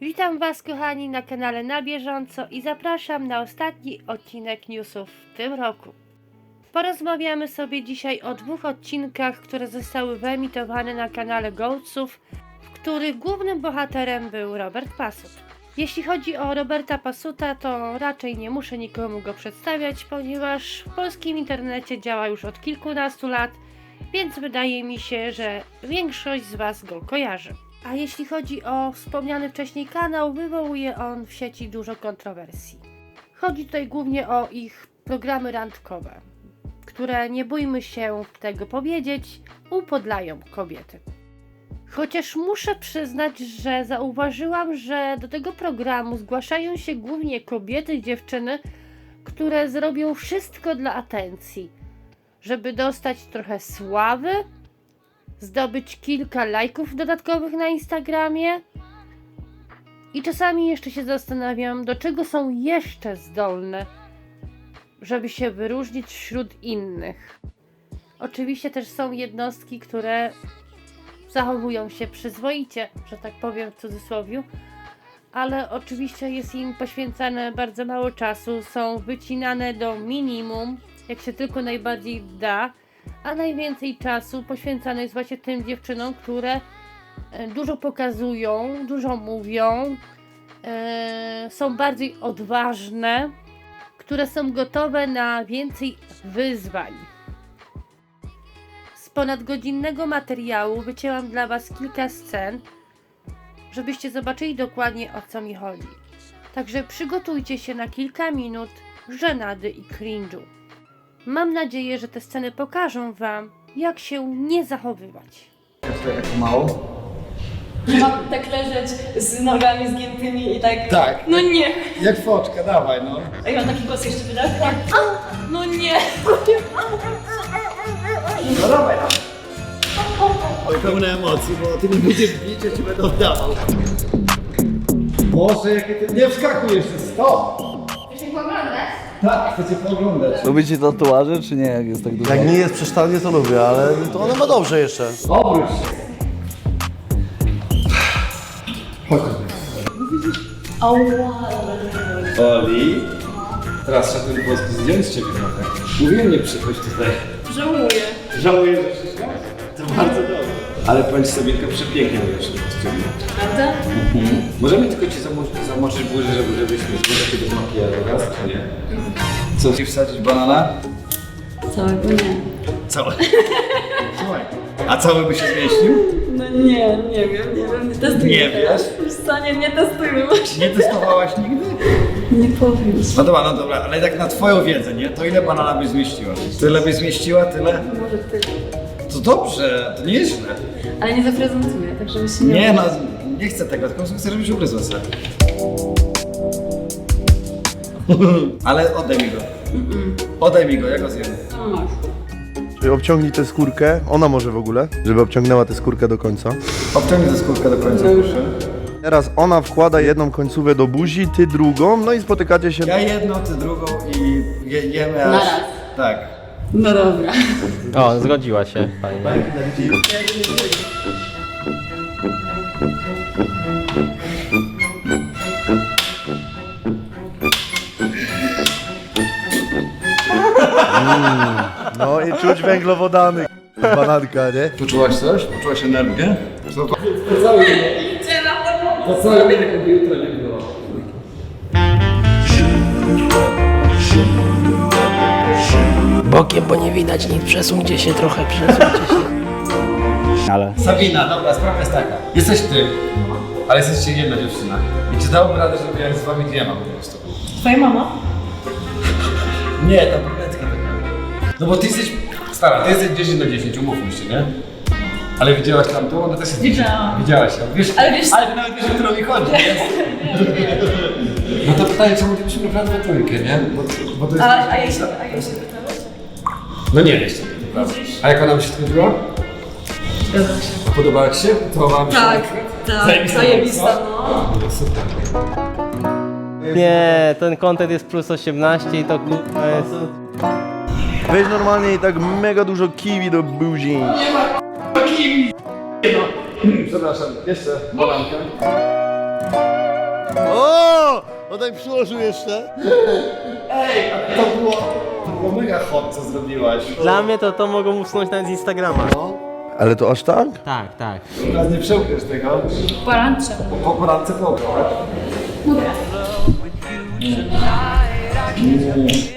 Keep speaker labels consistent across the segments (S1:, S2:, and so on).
S1: Witam Was, kochani, na kanale na bieżąco i zapraszam na ostatni odcinek newsów w tym roku. Porozmawiamy sobie dzisiaj o dwóch odcinkach, które zostały wyemitowane na kanale Gołców, w których głównym bohaterem był Robert Pasut. Jeśli chodzi o Roberta Pasuta, to raczej nie muszę nikomu go przedstawiać, ponieważ w polskim internecie działa już od kilkunastu lat, więc wydaje mi się, że większość z Was go kojarzy. A jeśli chodzi o wspomniany wcześniej kanał, wywołuje on w sieci dużo kontrowersji. Chodzi tutaj głównie o ich programy randkowe, które, nie bójmy się tego powiedzieć, upodlają kobiety. Chociaż muszę przyznać, że zauważyłam, że do tego programu zgłaszają się głównie kobiety i dziewczyny, które zrobią wszystko dla atencji, żeby dostać trochę sławy, zdobyć kilka lajków dodatkowych na Instagramie. I czasami jeszcze się zastanawiam, do czego są jeszcze zdolne, żeby się wyróżnić wśród innych. Oczywiście też są jednostki, które zachowują się przyzwoicie, że tak powiem w cudzysłowie, ale oczywiście jest im poświęcane bardzo mało czasu, są wycinane do minimum, jak się tylko najbardziej da, a najwięcej czasu poświęcane jest właśnie tym dziewczynom, które e, dużo pokazują, dużo mówią, e, są bardziej odważne, które są gotowe na więcej wyzwań. Z ponadgodzinnego materiału wycięłam dla Was kilka scen, żebyście zobaczyli dokładnie o co mi chodzi. Także przygotujcie się na kilka minut żenady i cringe'u. Mam nadzieję, że te sceny pokażą Wam, jak się nie zachowywać.
S2: Mało?
S3: Mam tak leżeć z nogami zgiętymi i tak.
S2: Tak.
S3: No nie!
S2: Jak foczka, dawaj no.
S3: A ja mam taki głos jeszcze wydać? Tak. No nie!
S2: No dawaj no. Oj, pełne emocji, bo ty mi będziesz bić, ja ci będę oddawał. Boże, jakie ty... Nie wskakuj jeszcze, stop! Tak, chcecie pooglądać.
S4: Lubicie tatuaże, czy nie, jak jest tak dużo?
S5: Jak nie jest przesztalnie, to lubię, ale to ona ma dobrze jeszcze.
S2: Obróć się. Chodź.
S6: Oli, teraz trzeba ten włos zdjąć z ciebie trochę. Mówiłem nie przychodź tutaj.
S3: Żałuję.
S6: Żałuję, że przyszłaś? To bardzo dobrze. Ale sobie tylko przepięknie mówisz w tym kostiumie.
S3: Prawda?
S6: Możemy tylko ci zamoczyć, zamoczyć burzy, żeby, żebyśmy złożyli do makijażu raz, czy nie? Co, ci wsadzić banana?
S3: Całego nie.
S6: Całe. Słuchaj. A cały by się zmieścił?
S3: No nie, nie wiem, nie wiem, nie testuję.
S6: Nie
S3: teraz.
S6: wiesz?
S3: Wiesz co, nie, nie testujmy właśnie.
S6: Nie testowałaś nigdy?
S3: Nie powiem.
S6: No dobra, no dobra, ale tak na twoją wiedzę, nie? To ile banana byś zmieściła? Tyle byś zmieściła, tyle?
S3: Może ty.
S6: Dobrze, to nie jest źle.
S3: Ale nie zaprezentuję, tak żeby się nie...
S6: Nie no, nie chcę tego, tylko chcę, żebyś ugryzła sobie. Ale oddaj mi go. Oddaj mi go, ja go zjem.
S3: No.
S5: Czyli obciągnij tę skórkę, ona może w ogóle, żeby obciągnęła tę skórkę do końca.
S6: Obciągnij tę skórkę do końca, proszę.
S5: Teraz ona wkłada jedną końcówę do buzi, ty drugą, no i spotykacie się.
S6: Ja jedną, ty drugą i je, jemy aż...
S3: Naraz.
S6: Tak.
S3: No dobra.
S7: O, zgodziła się pani.
S5: No i czuć węglowodany, bananka, nie?
S6: Poczułaś coś? Poczułaś energię? Co to? Pocałuj mnie. Pocałuj mnie, jakby jutro nie było.
S8: Bokiem, bo nie widać nic. Przesuńcie się trochę, przesuńcie się.
S7: Ale
S6: Sabina, dobra, sprawa jest taka. Jesteś ty, ale jesteście jedna dziewczyna. I czy dałoby radę, żeby ja z wami dwie mam po prostu?
S3: Twoja mama?
S6: Nie, ta brunetka taka. No bo ty jesteś... Stara, ty jesteś 10 na 10, umówmy się, nie? Ale widziałaś tamtą? Ona też jest 10.
S3: Widziałam.
S6: Widziałaś ją. Wiesz,
S3: Ale wiesz-
S6: Ale ty nawet wiesz, o którą mi chodzi, nie? No to pytanie, czemu ty byśmy naprawdę trójkę, nie? Bo, bo to jest...
S3: A, a jeśli, a jeśli pytałeś?
S6: No nie wiesz, to prawda. A jak ona się skończyła?
S3: Zgadza się.
S6: Podobała ci się? Podobała mi się?
S3: Tak, tak.
S6: Zajebista,
S3: Zajebista,
S6: no.
S3: no.
S6: Super.
S7: nie, ten content jest plus 18 i to kurwa jest...
S5: Weź normalnie i tak mega dużo kiwi do buzi.
S6: Przepraszam, jeszcze balankę.
S5: Będę mi przyłożył jeszcze.
S9: To było, to było mega hot, co zrobiłaś.
S7: Dla mnie to to mogą usunąć nawet z Instagrama.
S5: Ale to aż tak?
S7: Tak, tak.
S10: Teraz nie przełkniesz tego.
S3: Porancze.
S10: Po porance po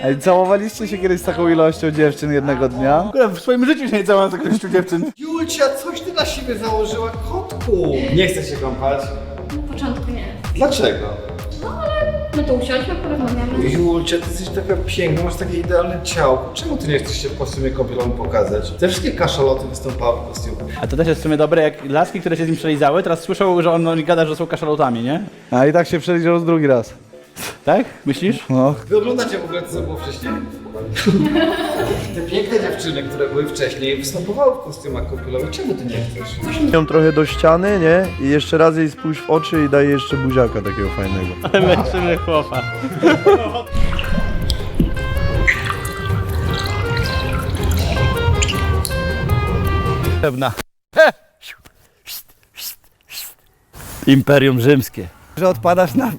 S11: Ej, całowaliście się kiedyś z taką ilością dziewczyn jednego dnia? Kurde, w swoim życiu się nie całowałem z taką ilością dziewczyn.
S9: Julcia, coś ty na siebie założyła, kotku.
S10: Nie chcę się kąpać.
S3: Na początku nie.
S10: Dlaczego?
S3: My tu usiądźmy, porozmawiamy.
S10: Julcia, ty jesteś taka piękna, masz takie idealne ciało. Czemu ty nie chcesz się po sumie kąpielom pokazać? Te wszystkie kaszaloty wystąpały w kostiumie.
S6: A to też jest w sumie dobre, jak laski, które się z nim przelizały, teraz słyszą, że on on gada, że są kaszalotami, nie?
S11: A i tak się przeliczył z drugi raz.
S6: Tak? Myślisz?
S11: No.
S10: Wy oglądacie w ogóle to, co było wcześniej? Te piękne dziewczyny, które były wcześniej, występowały w kostiumach kąpielowych. Czemu ty nie chcesz?
S5: Ją trochę do ściany, nie? I jeszcze raz jej spójrz w oczy i daj jeszcze buziaka takiego fajnego.
S7: Ale męczymy chłopa.
S6: Pewna. Imperium Rzymskie. Że odpadasz na,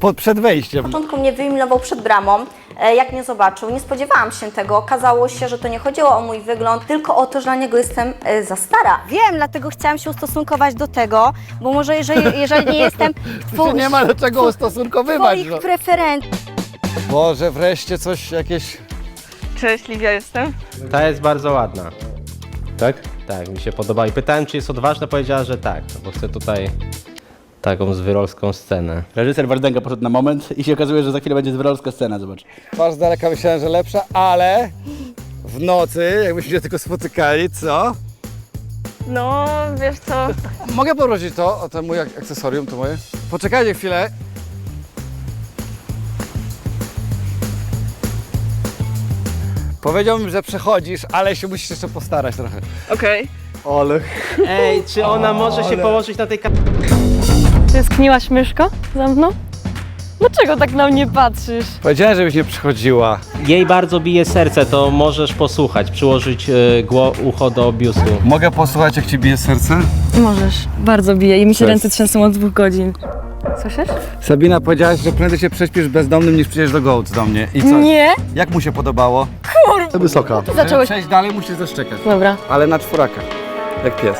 S6: po, przed wejściem.
S12: Na początku mnie wyeliminował przed bramą, e, jak mnie zobaczył. Nie spodziewałam się tego. Okazało się, że to nie chodziło o mój wygląd, tylko o to, że dla niego jestem e, za stara. Wiem, dlatego chciałam się ustosunkować do tego, bo może jeżeli, jeżeli nie jestem
S6: Tu nie ma do czego ustosunkowywać.
S12: twoich
S6: No.
S12: preferencji.
S6: Boże, wreszcie coś jakieś...
S12: Cześć, Livia jestem.
S7: Ta jest bardzo ładna. Tak? Tak, mi się podoba. I pytałem, czy jest odważna, powiedziała, że tak, bo chcę tutaj taką zwyrolską scenę.
S6: Reżyser Wardęga poszedł na moment i się okazuje, że za chwilę będzie zwyrolska scena, zobacz. Twarz z daleka myślałem, że lepsza, ale w nocy, jakbyśmy się tylko spotykali, co?
S12: No, wiesz co...
S6: Mogę poprosić to, o mój ak- akcesorium, to moje? Poczekajcie chwilę. Powiedziałbym, że przechodzisz, ale się musisz jeszcze postarać trochę.
S12: Okej.
S5: Ale
S7: Ej, czy ona może się położyć na tej kanapie?
S3: Czy skniłaś myszko za mną? Dlaczego tak na mnie patrzysz?
S6: Powiedziałem, żebyś nie przychodziła.
S7: Jej bardzo bije serce, to możesz posłuchać, przyłożyć y, gło, ucho do biustu.
S6: Mogę posłuchać, jak ci bije serce?
S3: Możesz. Bardzo bije i mi się
S6: Cześć.
S3: ręce trzęsą od dwóch godzin. Słyszysz?
S6: Sabina powiedziałaś, że prędzej się prześpisz bezdomnym niż przyjdziesz do Gołd do mnie. I co?
S3: Nie.
S6: Jak mu się podobało?
S5: wysoka.
S3: Ty zacząłeś...
S6: Przejść dalej musisz zaszczekać.
S3: Dobra.
S6: Ale na czworaka. Jak pies.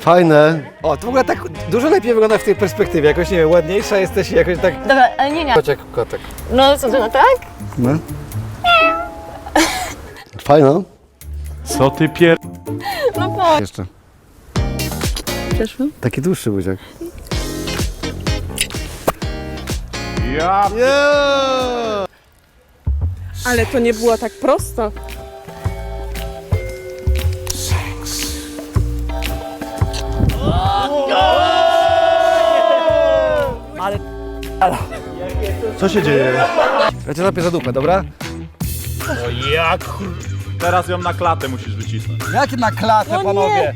S5: Fajne.
S6: O, to w ogóle tak dużo lepiej wygląda w tej perspektywie. Jakoś, nie wiem, ładniejsza jesteś i jakoś tak...
S3: Dobra, ale nie, nie.
S6: Chodź jak kotek.
S3: No co, no tak?
S5: No. Fajna.
S6: Co ty pier...
S3: No po...
S6: Jeszcze.
S3: Przeszło?
S6: Taki dłuższy buziak.
S13: Ale to nie było tak prosto.
S5: Co się dzieje?
S6: Ja cię zapię za dupę, dobra?
S14: Teraz ją na klatę musisz wycisnąć.
S6: Jak na klatę, panowie?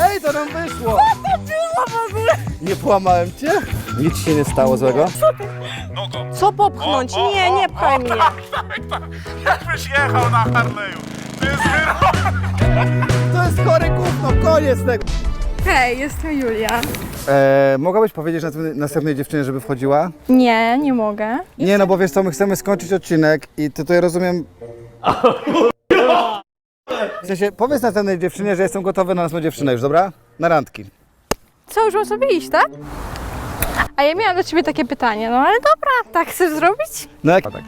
S6: Ej, to nam wyszło! Nie połamałem cię? Nic się nie stało złego?
S13: Co popchnąć? Nie, nie pchaj mnie.
S14: Jakbyś jechał na Harley'u. To jest
S6: To jest chore gówno, koniec tego!
S13: Hej, jestem Julia.
S6: E, mogłabyś powiedzieć następnej, następnej dziewczynie, żeby wchodziła?
S13: Nie, nie mogę.
S6: Nie, no bo wiesz co, my chcemy skończyć odcinek i ty tutaj rozumiem... W sensie, powiedz następnej dziewczynie, że jestem gotowy na następną dziewczynę już, dobra? Na randki.
S13: Co, już mam sobie iść, tak? A ja miałam do ciebie takie pytanie, no ale dobra, tak chcesz zrobić?
S6: No jak... Tak.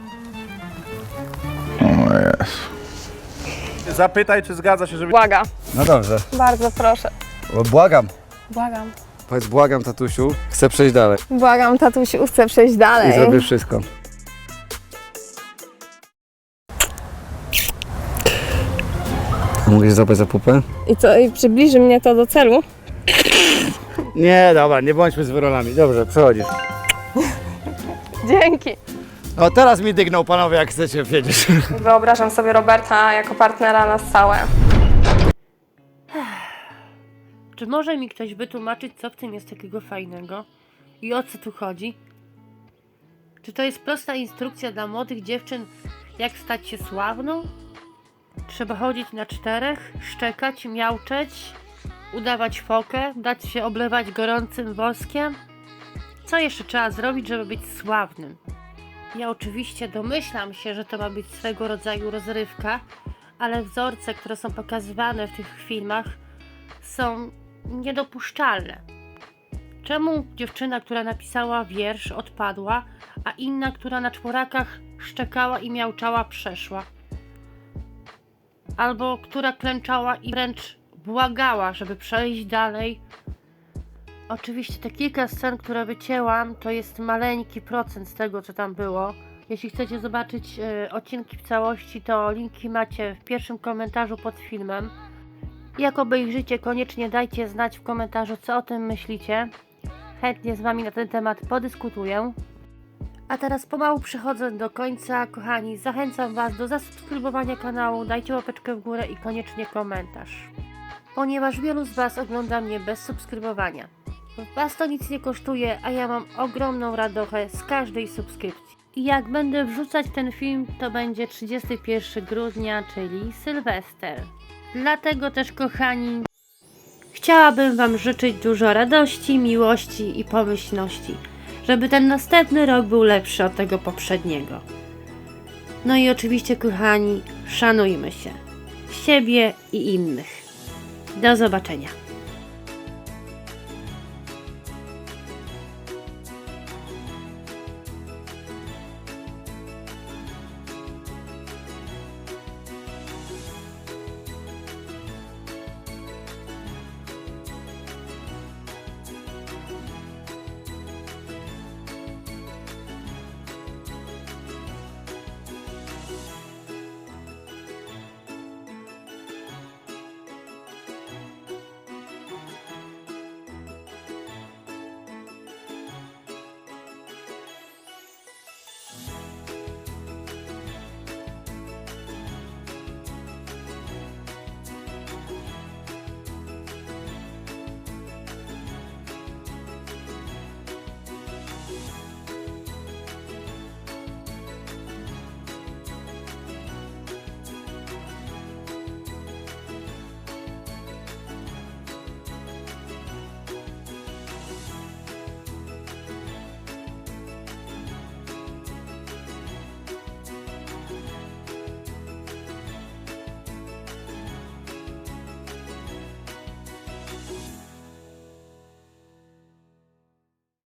S14: Zapytaj, czy zgadza się, żeby...
S13: Błaga.
S6: No dobrze.
S13: Bardzo proszę.
S6: O, błagam.
S13: Błagam.
S6: Powiedz, błagam, tatusiu. Chcę przejść dalej.
S13: Błagam, tatusiu, chcę przejść dalej.
S6: I zrobię wszystko. Mogę się za pupę?
S13: I co, i przybliży mnie to do celu?
S6: Nie, dobra, nie bądźmy z wyrolami. Dobrze, przechodzisz.
S13: Dzięki.
S6: O, teraz mi dygnął panowie, jak chcecie wiedzieć.
S13: Wyobrażam sobie Roberta jako partnera na stałe.
S1: Czy może mi ktoś wytłumaczyć, co w tym jest takiego fajnego? I o co tu chodzi? Czy to jest prosta instrukcja dla młodych dziewczyn, jak stać się sławną? Trzeba chodzić na czterech, szczekać, miauczeć, udawać fokę, dać się oblewać gorącym woskiem? Co jeszcze trzeba zrobić, żeby być sławnym? Ja oczywiście domyślam się, że to ma być swego rodzaju rozrywka, ale wzorce, które są pokazywane w tych filmach, są niedopuszczalne. Czemu dziewczyna, która napisała wiersz, odpadła, a inna, która na czworakach szczekała i miauczała, przeszła? Albo która klęczała i wręcz błagała, żeby przejść dalej. Oczywiście te kilka scen, które wycięłam, to jest maleńki procent z tego, co tam było. Jeśli chcecie zobaczyć e, odcinki w całości, to linki macie w pierwszym komentarzu pod filmem. Jak obejrzycie, koniecznie dajcie znać w komentarzu, co o tym myślicie. Chętnie z Wami na ten temat podyskutuję. A teraz pomału przychodzę do końca, kochani. Zachęcam Was do zasubskrybowania kanału, dajcie łapeczkę w górę i koniecznie komentarz. Ponieważ wielu z Was ogląda mnie bez subskrybowania. Was to nic nie kosztuje, a ja mam ogromną radochę z każdej subskrypcji. I jak będę wrzucać ten film, to będzie 31 grudnia, czyli Sylwester. Dlatego też, kochani, chciałabym Wam życzyć dużo radości, miłości i pomyślności, żeby ten następny rok był lepszy od tego poprzedniego. No i oczywiście, kochani, szanujmy się, siebie i innych. Do zobaczenia.